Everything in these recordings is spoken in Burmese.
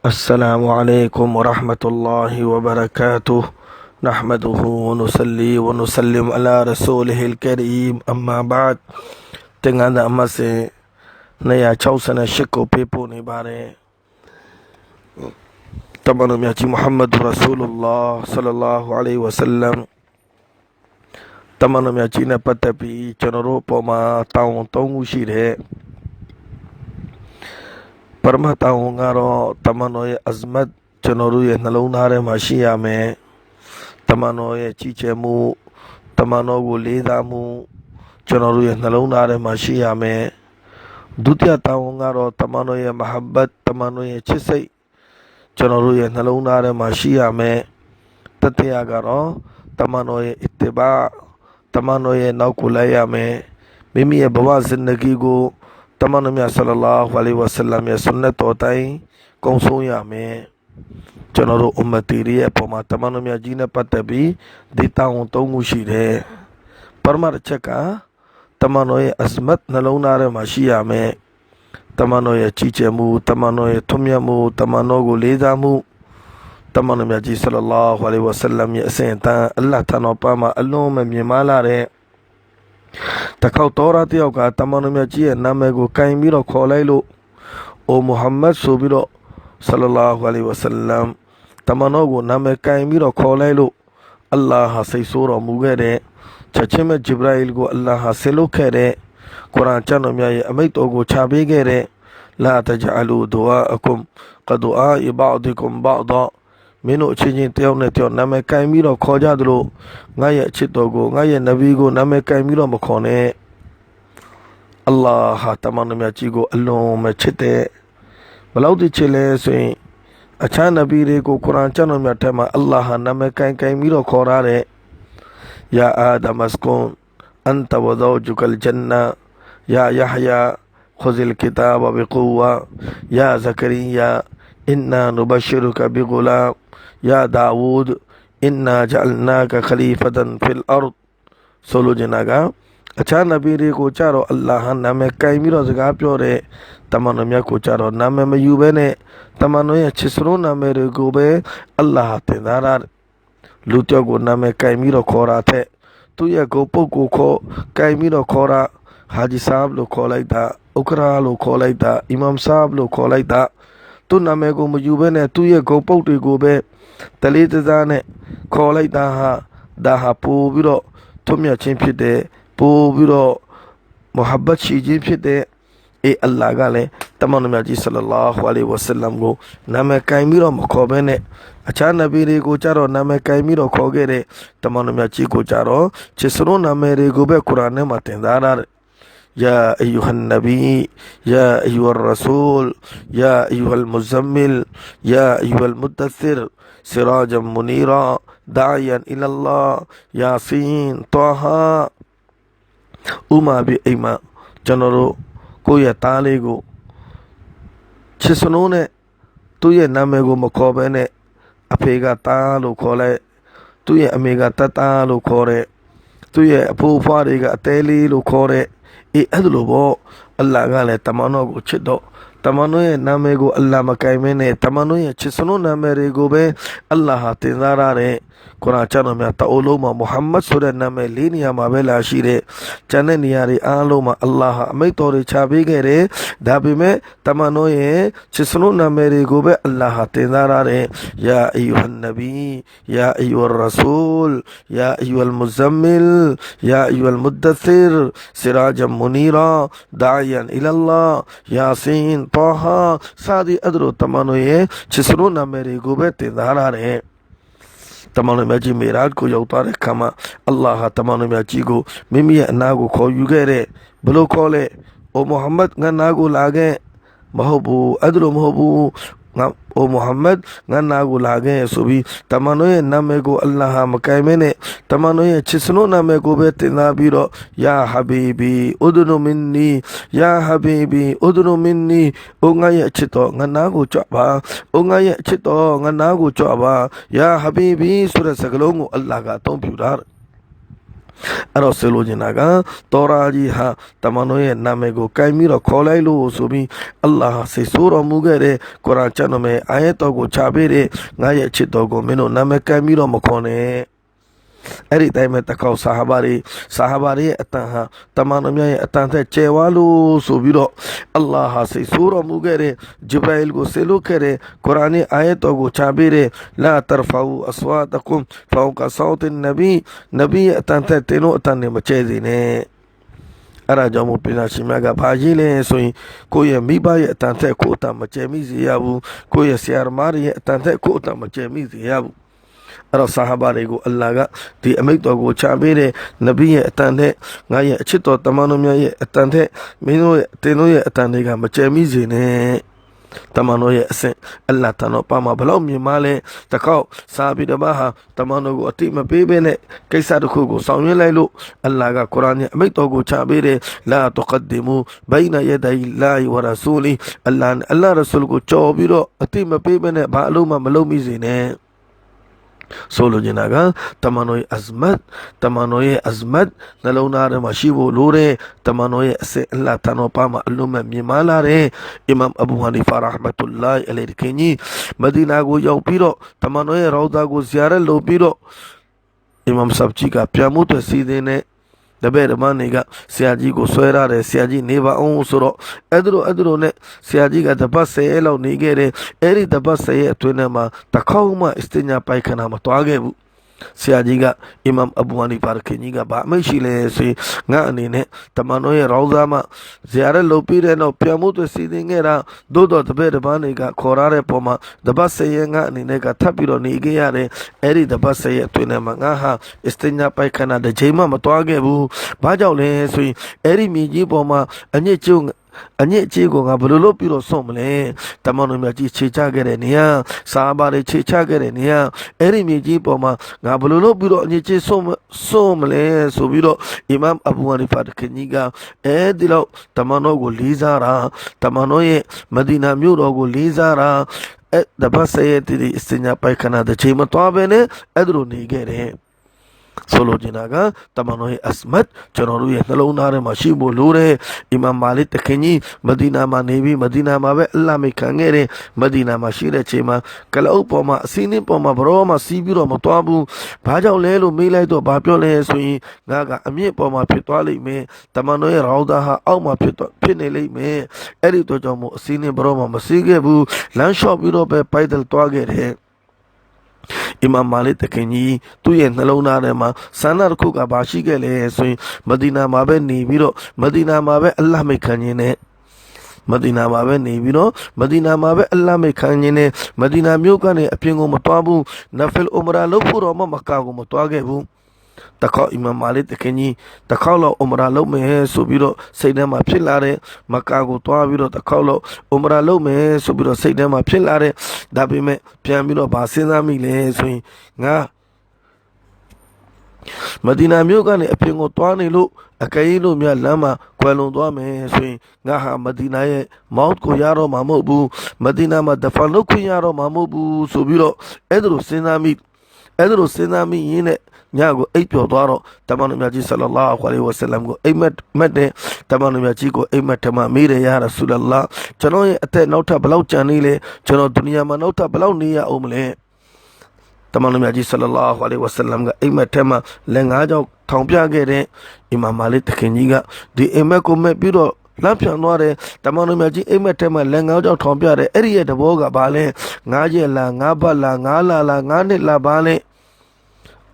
السلام عليكم ورحمة الله وبركاته. نحمده ونصلي ونسلم على رسوله الكريم. أما بعد تنگا اما سي نيا چوسنا شكو پیپو نبارے تمنو ميأتي محمد رسول الله صلى الله عليه وسلم. تمنو ميأتي نبتبي چنرو پوما تاون تاون شيره. ပတ်သက်ပြီးကျွန်တော်တို့အပေါ်မှာတောင်းဝန်၃ခုရှိတယ်ပရမတ်တောင်းဝန်ကတော့တမန်တော်ရဲ့အဇမတ်ကျွန်တော်တို့ရဲ့နှလုံးသားထဲမှာရှိရမယ်တမန်တော်ရဲ့ကြီးကျယ်မှုတမန်တော်ကိုလေးစားမှုကျွန်တော်တို့ရဲ့နှလုံးသားထဲမှာရှိရမယ်ဒုတိယတောင်းဝန်ကတော့တမန်တော်ရဲ့မဟာဘတ်တမန်တော်ရဲ့ချစ်စိတ်ကျွန်တော်တို့ရဲ့နှလုံးသားထဲမှာရှိရမယ်တတိယကတော့တမန်တော်ရဲ့အစ်တဘာတမန်တော်ရဲ့နောက်ကိုလိုက်ရမယ်မိမိရဲ့ဘဝဇင်ဒဂီကို တမန်တော်မြတ်ဆလလာဟူအလိုင်ဝါဆလမ်ရဲ့ဆွန်နတ်တော်တိုင်းကုံဆုံးရမယ်ကျွန်တော်တို့အွမ်မတီရဲ့အပေါ်မှာတမန်တော်မြတ်ကြီးနဲ့ပတ်သက်ပြီးဒီတောင်းဝန်၃ခုရှိတယ်ပရမတ်ချက်ကတမန်တော်ရဲ့အစမတ်နှလုံးသားထဲမှာရှိရမယ်တမန်တော်ရဲ့ကြီးကျယ်မှုတမန်တော်ရဲ့ထွတ်မြတ်မှုတမန်တော်ကိုလေးစားမှုတမန်တော်မြတ်ကြီးဆလလာဟူအလိုင်ဝါဆလမ်ရဲ့အစဉ်အတန်းအလ္လာဟ်ထံတော်ပါမှာအလုံးမမြင်မလာတဲ့ တခေါက်တော်ရတယောက်ကတမန်တော်မြတ်ကြီးရဲ့နာမည်ကိုကင်ပြီးတော့ခေါ်လိုက်လို့အိုမုဟမ္မဒ်ဆိုပြီးတော့ဆလလာဟူအလိုင်ဝါဆလမ်တမန်တော်ကိုနာမည်ကင်ပြီးတော့ခေါ်လိုက်လို့အလ္လာဟ်ဟာစိတ်ဆိုးတော်မူခဲ့တဲ့ချက်ချင်းပဲဂျိဘရာအီလ်ကိုအလ္လာဟ်ဟာဆေလို့ခဲ့တဲ့ကုရ်အာန်ကျမ်းတော်များရဲ့အမိန့်တော်ကိုချပေးခဲ့တဲ့လာတဂျအလူဒူအာအကုမ်ကဒူအာအီဘာဒီကုမ်ဘာဒါ မင်းတို့အချင်းချင်းတယောက်နဲ့တယောက်နာမည်ကင်ပြီးတော့ခေါ်ကြသလိုငါရဲ့အချစ်တော်ကိုငါရဲ့နဗီကိုနာမည်ကင်ပြီးတော့မခေါ်နဲ့အလ္လာဟ်ဟာတမန်တော်မြတ်ကြီးကိုအလွန်မချစ်တဲ့ဘလောက်တိချစ်လဲဆိုရင်အခြားနဗီတွေကိုကုရ်အာန်ကျမ်းတော်မြတ်ထဲမှာအလ္လာဟ်ဟာနာမည်ကင်ကင်ပြီးတော့ခေါ်ရတဲ့ယာအာဒမစကွန်အန်တဝဇောဂျူကလ်ဂျန်နာယာယဟယာ خذ الكتاب بقوة يا زكريا إنا نبشرك بغلام يا داود إنا جعلناك خليفة في الأرض ဆိုလိုချင်တာကအခြားနဗီတွေကိုကြတော့အလ္လာဟ်နာမည်ကင်ပြီးတော့စကားပြောတဲ့တမန်တော်မြတ်ကိုကြတော့နာမည်မယူဘဲနဲ့တမန်တော်ရဲ့ချစ်စရုံးနာမည်တွေကိုပဲအလ္လာဟ်တင်သားတာလူတယောက်ကိုနာမည်ကင်ပြီးတော့ခေါ်တာတဲ့သူ့ရဲ့ကိုပုတ်ကိုခေါ်ကင်ပြီးတော့ခေါ်တာဟာဂျီဆာဘ်လို့ခေါ်လိုက်တာဥကရာလို့ခေါ်လိုက်တာအီမမ်ဆာဘ်လို့ခေါ်လိုက်တာ သူ့နာမည်ကိုမယူဘဲနဲ့သူ့ရဲ့ဂုံပုတ်တွေကိုပဲတလေးတစားနဲ့ခေါ်လိုက်တာဟာဒါဟာပို့ပြီးတော့ထွတ်မြတ်ခြင်းဖြစ်တယ်ပို့ပြီးတော့မုဟဘတ်ရှိခြင်းဖြစ်တဲ့အေးအလ္လာဟ်ကလည်းတမန်တော်မြတ်ကြီးဆလလာဟူအလိုင်ဝါဆလမ်ကိုနာမည်ကင်ပြီးတော့မခေါ်ဘဲနဲ့အခြားနဗီတွေကိုကြတော့နာမည်ကင်ပြီးတော့ခေါ်ခဲ့တဲ့တမန်တော်မြတ်ကြီးကိုကြတော့ချစ်စရုံးနာမည်တွေကိုပဲကုရ်အာန်ထဲမှာတင်သားထားတယ် يا أيها النبي يا أيها الرسول يا أيها المزمل يا أيها المدثر سراجا منيرا داعيا إلى الله ياسين طه ဥမာပြအိမ်မှာကျွန်တော်တို့ကိုယ့်ရဲ့သားလေးကိုချစ်စနိုးနဲ့သူ့ရဲ့နာမည်ကိုမခေါ်ဘဲနဲ့အဖေကသားလို့ခေါ်လိုက်သူ့ရဲ့အမေကတသားလို့ခေါ်တဲ့သူ့ရဲ့အဖိုးအဖွားတွေကအသေးလေးလို့ခေါ်တဲ့ အေးအဲ့ဒါလိုပေါ့အလ္လာဟ်ကလည်းတမန်တော်ကိုချစ်တော့တမန်တော်ရဲ့နာမည်ကိုအလ္လာဟ်မကင်မင်းနဲ့တမန်တော်ရဲ့ချစ်စနိုးနာမည်တွေကိုပဲအလ္လာဟ်ဟာတင်စားရတဲ့ ကုရ်အာန်ကျမ်းတော်များတအုပ်လုံးမှာမုဟမ္မဒ်ဆိုတဲ့နာမည်လေးနေရာမှာပဲလာရှိတဲ့ကျန်တဲ့နေရာတွေအားလုံးမှာအလ္လာဟ်ဟာအမိန့်တော်တွေချပေးခဲ့ တယ်ဒါပေမဲ့တမန်တော်ရဲ့ချစ်စနိုးနာမည်တွေကိုပဲအလ္လာဟ်ဟာတင်စားရတဲ့ယာအီယူဟန်နဘီယာအီယူရဆူလ်ယာအီယူလ်မုဇမ်မီလ်ယာအီယူလ်မုဒသီရ်ဆီရာဂျမ်မူနီရာဒါယန်အီလလာယာဆင်တောဟာစာဒီအဒရတမန်တော်ရဲ့ချစ်စနိုးနာမည်တွေကိုပဲတင်စားရတဲ့တမန်တော်မြတ်ကြီးမေရာကိုရောက်သွားတဲ့ခါမှာအလ္လာဟ်ဟာတမန်တော်မြတ်ကြီးကိုမိမိရဲ့အနာကိုခေါ်ယူခဲ့တဲ့ဘလို့ခေါ်လဲအိုမုဟမ္မဒ်ငါနာကိုလာခဲ့မဟုတ်ဘူးအဲ့ဒါလိုမဟုတ်ဘူး ငါအိုမုဟမ္မဒ်ငါနာကိုလာခဲ့ဆိုပြီးတမန်တော်ရဲ့နာမည်ကိုအလ္လာဟ်ဟာမကင်မဲနဲ့တမန်တော်ရဲ့ချစ်စနိုးနာမည်ကိုပဲတင်သားပြီးတော့ယာဟာဘီဘီဥဒနူမင်နီယာဟာဘီဘီဥဒနူမင်နီအိုငါရဲ့အချစ်တော်ငါနာကိုကြွပါအိုငါရဲ့အချစ်တော်ငါနာကိုကြွပါယာဟာဘီဘီဆိုတဲ့စကားလုံးကိုအလ္လာဟ်ကအသုံးပြုတာ အဲ့တော့ဆိုလိုချင်တာကတောရာကြီးဟာတမန်တော်ရဲ့နာမည်ကိုကိုင်ပြီးတော့ခေါ်လိုက်လို့ဆိုပြီးအလ္လာဟ်ဆေဆိုးတော်မူခဲ့တဲ့ကုရ်အာန်ကျမ်းတော်မှာအာယတ်တော်ကိုချပေးတဲ့ငါရဲ့အချစ်တော်ကိုမင်းတို့နာမည်ကိုင်ပြီးတော့မခေါ်နဲ့ အဲ့ဒီတိုင်းမဲ့တကောက်ဆာဟာဘာတွေဆာဟာဘာတွေရဲ့အတန်ဟာတမန်တော်မြတ်ရဲ့အတန်သက်ကျဲဝါလို့ဆိုပြီးတော့အလ္လာဟ်ဟာဆေဆိုးတော်မူခဲ့တဲ့ဂျဘရာအီလ်ကိုဆေလို့ခဲ့တဲ့ကုရ်အာန်ရဲ့အာယတ်တော်ကိုချပေးတဲ့လာတရဖာူအဆွာတကွမ်ဖောကဆောတ်နဗီနဗီရဲ့အတန်သက်တင်လို့အတန်နဲ့မကျဲစေနဲ့အဲ့ဒါကြောင့်မို့ပြည်နာရှင်မြတ်ကဘာရေးလဲဆိုရင်ကိုယ့်ရဲ့မိဘရဲ့အတန်သက်ကိုအတန်မကျဲမိစေရဘူးကိုယ့်ရဲ့ဆရာသမားရဲ့အတန်သက်ကိုအတန်မကျဲမိစေရဘူး အဲ့တော့ဆာဟာဘာတွေကိုအလ္လာဟ်ကဒီအမိတ်တော်ကိုချပေးတဲ့နဗီရဲ့အတန်တဲ့ငါရဲ့အချစ်တော်တမန်တော်များရဲ့အတန်တဲ့မင်းတို့ရဲ့တင်တို့ရဲ့အတန်တွေကမကျဲမိစေနဲ့တမန်တော်ရဲ့အဆင့်အလ္လာဟ်တန်တော်ပါမှာဘလောက်မြင်မလဲတကောက်စာပြီးတော့မှဟာတမန်တော်ကိုအတိမပေးဘဲနဲ့ကိစ္စတစ်ခုကိုဆောင်ရွက်လိုက်လို့အလ္လာဟ်ကကုရ်အာန်ရဲ့အမိတ်တော်ကိုချပေးတယ်လာတုကဒီမူဘိုင်နာယဒိုင်လာဝရဆူလီအလ္လာဟ်အလ္လာဟ်ရဆူလ်ကိုကြော်ပြီးတော့အတိမပေးဘဲနဲ့ဘာအလုံးမှမလုပ်မိစေနဲ့ ဆိုလိုချင်တာကတမန်တော်ရဲ့အဇမတ်တမန်တော်ရဲ့အဇမတ်နှလုံးသားထဲမှာရှိဖို့လိုတယ်တမန်တော်ရဲ့အစစ်အလ္လာဟ်တန်တော်ပါမှာအလုံးမဲ့မြင်မာလာတယ်အီမမ်အဘူဟာနီဖာရဟမတုလာအလိုင်ခင်ကြီးမဒီနာကိုရောက်ပြီးတော့တမန်တော်ရဲ့ရောဇာကိုဇီယာရတ်လုပ်ပြီးတော့အီမမ်ဆပ်ကြီးကပြန်မှုတဲ့စီစဉ်နဲ့ တပည့်ဓမ္မတွေကဆရာကြီးကိုဆွဲရတယ်ဆရာကြီးနေပါအောင်ဆိုတော့အဲ့ဒါလိုအဲ့ဒါလိုနဲ့ဆရာကြီးကတပတ်ဆယ်ရက်လောက်နေခဲ့တယ်အဲ့ဒီတပတ်ဆယ်ရက်အတွင်းထဲမှာတစ်ခေါက်မှအစ္စတင်ညာပိုက်ခနာမတွားခဲ့ဘူး ဆရာကြီးကအီမမ်အဘူဟနီဖာခင်ကြီးကဗာအမိတ်ရှိလဲဆိုရင်ငါအနေနဲ့တမန်တော်ရဲ့ရောဇာမဇာရလုပ်ပြီးတဲ့နောက်ပြန်မှုတွေစီစဉ်ခဲ့တာသို့တော်တပည့်တစ်ပါးတွေကခေါ်ရတဲ့ပုံမှာတပတ်ဆယ်ရက်ငါအနေနဲ့ကထပ်ပြီးတော့နေခဲ့ရတယ်အဲ့ဒီတပတ်ဆယ်ရက်အတွင်းထဲမှာငါဟာအစ္စတင်ညာပိုက်ခနာတစ်ချိန်မှမတွားခဲ့ဘူးဘာကြောင့်လဲဆိုရင်အဲ့ဒီမြေကြီးပေါ်မှာအညစ်ကျုံ အညစ်အကြေးကိုငါဘယ်လိုလုပ်ပြီးတော့ဆုံးမလဲတမန်တော်မြတ်ကြီးခြေချခဲ့တဲ့နေရာစာဘာတွေခြေချခဲ့တဲ့နေရာအဲ့ဒီမြေကြီးပေါ်မှာငါဘယ်လိုလုပ်ပြီးတော့အညစ်အကြေးဆုံးဆုံးမလဲဆိုပြီးတော့အီမမ်အဘူဟနီဖာတခင်ကြီးကအဲဒီလောက်တမန်တော်ကိုလေးစားတာတမန်တော်ရဲ့မဒီနာမြို့တော်ကိုလေးစားတာအဲ့တပတ်စရဲ့ဒီအစညာပိုက်ခနာတဲ့ချိန်မတော်ပဲနဲ့အဲ့ဒါလိုနေခဲ့တယ် ဆိုလိုချင်တာကတမန်တော်ရဲ့အစမတ်ကျွန်တော်တို့ရဲ့နှလုံးသားထဲမှာရှိဖို့လိုတယ်အီမမ်မာလစ်တခင်ကြီးမဒီနာမှာနေပြီးမဒီနာမှာပဲအလ္လာဟ်မိခံခဲ့တယ်မဒီနာမှာရှိတဲ့ချိန်မှာကလအုပ်ပေါ်မှာအစင်းင်းပေါ်မှာဘရောမှာစီးပြီးတော့မသွားဘူးဘာကြောင့်လဲလို့မေးလိုက်တော့ဘာပြောလဲဆိုရင်ငါကအမြင့်ပေါ်မှာဖြစ်သွားလိမ့်မယ်တမန်တော်ရဲ့ရောဒါဟာအောက်မှာဖြစ်တော့ဖြစ်နေလိမ့်မယ်အဲ့ဒီတော့ကြောင့်မို့အစင်းင်းဘရောမှာမစီးခဲ့ဘူးလမ်းလျှော့ပြီးတော့ပဲပိုက်တယ်သွားခဲ့တယ် အီမမ်မာလစ်တခင်ကြီးသူ့ရဲ့နှလုံးသားထဲမှာဆန္ဒတစ်ခုကဘာရှိခဲ့လဲဆိုရင်မဒီနာမှာပဲနေပြီးတော့မဒီနာမှာပဲအလ္လာဟ်မိတ်ခံခြင်းနဲ့မဒီနာမှာပဲနေပြီးတော့မဒီနာမှာပဲအလ္လာဟ်မိတ်ခံခြင်းနဲ့မဒီနာမြို့ကနေအပြင်ကိုမတွားဘူးနဖီလ်အူမရာလုပ်ဖို့တော့မမကာကိုမတွားခဲ့ဘူး တခေါက်အီမမ်မာလစ်တခင်ကြီးတခေါက်လောက်အူမရာလုပ်မယ်ဆိုပြီးတော့စိတ်ထဲမှာဖြစ်လာတဲ့မကာကိုတွားပြီးတော့တခေါက်လောက်အူမရာလုပ်မယ်ဆိုပြီးတော့စိတ်ထဲမှာဖြစ်လာတဲ့ဒါပေမဲ့ပြန်ပြီးတော့ဗာစဉ်းစားမိလဲဆိုရင်ငါမဒီနာမြို့ကနေအပြင်ကိုတွားနေလို့အကယ်လို့မြလမ်းမှာကွယ်လွန်သွားမယ်ဆိုရင်ငါဟာမဒီနာရဲ့မောက်ကိုရတော့မှာမဟုတ်ဘူးမဒီနာမှာဒဖန်လုပ်ခွင့်ရတော့မှာမဟုတ်ဘူးဆိုပြီးတော့အဲ့ဒါလိုစဉ်းစားမိ အဲ့ဒါလိုစဉ်းစားမိရင်းနဲ့ညကိုအိပ်ပျော်သွားတော့တမန်တော်မြတ်ကြီးဆလလာဟူအလိုင်ဝဆလမ်ကိုအိမ်မက်မက်တဲ့တမန်တော်မြတ်ကြီးကိုအိမ်မက်ထမမေးတယ်ယာရဆူလလာကျွန်တော်ရဲ့အသက်နောက်ထပ်ဘလောက်ကြံနေလဲကျွန်တော်ဒုနီယာမှာနောက်ထပ်ဘလောက်နေရအောင်မလဲတမန်တော်မြတ်ကြီးဆလလာဟူအလိုင်ဝဆလမ်ကအိမ်မက်ထမလက်ငါးကြောင့်ထောင်ပြခဲ့တဲ့အီမာမာလစ်တခင်ကြီးကဒီအိမ်မက်ကိုမက်ပြီးတော့လမ်းပြန်သွားတယ်တမန်တော်မြတ်ကြီးအိမ်မက်ထဲမှာလက်ငါးကြောင့်ထောင်ပြတယ်အဲ့ဒီရဲ့တဘောကဘာလဲငါးရက်လားငါးဘတ်လားငါးလာလားငါးနှစ်လားဘာလဲ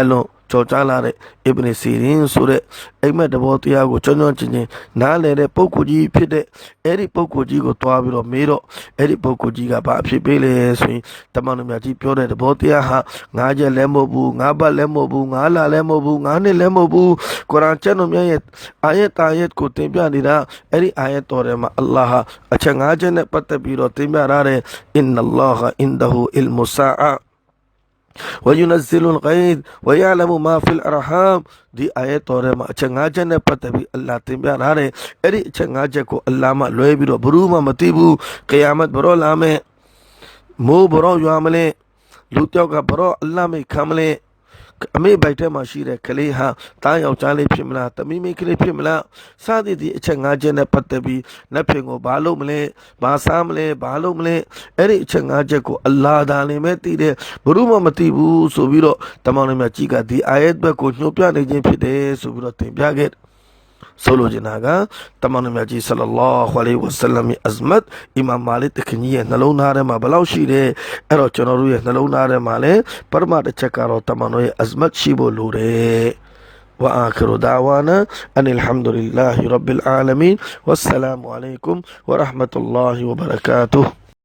အလုံးကြော်ကြားလာတဲ့အစ်ဘနီစီရင်ဆိုတဲ့အိမ်မက်တဘောတရားကိုကျွမ်းကျွမ်းကျင်ကျင်နားလည်တဲ့ပုဂ္ဂိုလ်ကြီးဖြစ်တဲ့အဲ့ဒီပုဂ္ဂိုလ်ကြီးကိုတွားပြီးတော့မေးတော့အဲ့ဒီပုဂ္ဂိုလ်ကြီးကဘာအဖြစ်ပေးလဲဆိုရင်တမန်တော်မြတ်ကြီးပြောတဲ့တဘောတရားဟာငါးချက်လည်းမဟုတ်ဘူးငါးပတ်လည်းမဟုတ်ဘူးငါးလလည်းမဟုတ်ဘူးငါးနှစ်လည်းမဟုတ်ဘူးကုရ်အာန်ကျမ်းတော်မြတ်ရဲ့အာယတ်တာယတ်ကိုသင်ပြနေတာအဲ့ဒီအာယတ်တော်ထဲမှာအလ္လာဟ်ဟာအချက်ငါးချက်နဲ့ပတ်သက်ပြီးတော့သင်ပြထားတဲ့အင်နလ္လာဟ်အင်ဒဟူအလ်မူဆာအာ وينزل الغيث ويعلم ما في الارحام ဒီအာယတ်တော်ထဲမှာအချက်၅ချက်နဲ့ပတ်သက်ပြီးအလ္လာဟ်သင်ပြထားတယ်အဲ့ဒီအချက်၅ချက်ကိုအလ္လာဟ်မှလွဲပြီးတော့ဘယ်သူမှမသိဘူးကိယာမတ်ဘရောလာမယ်မိုးဘရောရွာမလဲလူတယောက်ကဘရောအလ္လာဟ်မိခံမလဲ အမေဘိုက်ထဲမှာရှိတဲ့ကလေးဟာတားယောက်ျားလေးဖြစ်မလားတမိမိကလေးဖြစ်မလားစသည်ဒီအချက်၅ချက်နဲ့ပတ်သက်ပြီးလက်ဖင်ကိုဘာလုပ်မလဲဘာစားမလဲဘာလုပ်မလဲအဲ့ဒီအချက်၅ချက်ကိုအလ္လာဟ်သာနေမဲ့သိတယ်ဘယ်သူမှမသိဘူးဆိုပြီးတော့တမန်တော်မြတ်ကြီးကဒီအာယတ်ဘက်ကိုညှို့ပြနေခြင်းဖြစ်တယ်ဆိုပြီးတော့သင်ပြခဲ့တယ် ဆိုလိုချင်တာကတမန်တော်မြတ်ကြီးဆလလောလဟ်အလိုင်းဝါဆလမ်ရဲ့အဇမတ်အီမာမ်မာလစ်တခင်ကြီးရဲ့နှလုံးသားထဲမှာဘယ်လောက်ရှိတယ်အဲ့တော့ကျွန်တော်တို့ရဲ့နှလုံးသားထဲမှာလည်းပရမတ်တစ်ချက်ကတော့တမန်တော်ရဲ့အဇမတ်ရှိဖို့လိုတယ် وآخر دعوانا أن الحمد لله رب العالمين والسلام عليكم ورحمة الله وبركاته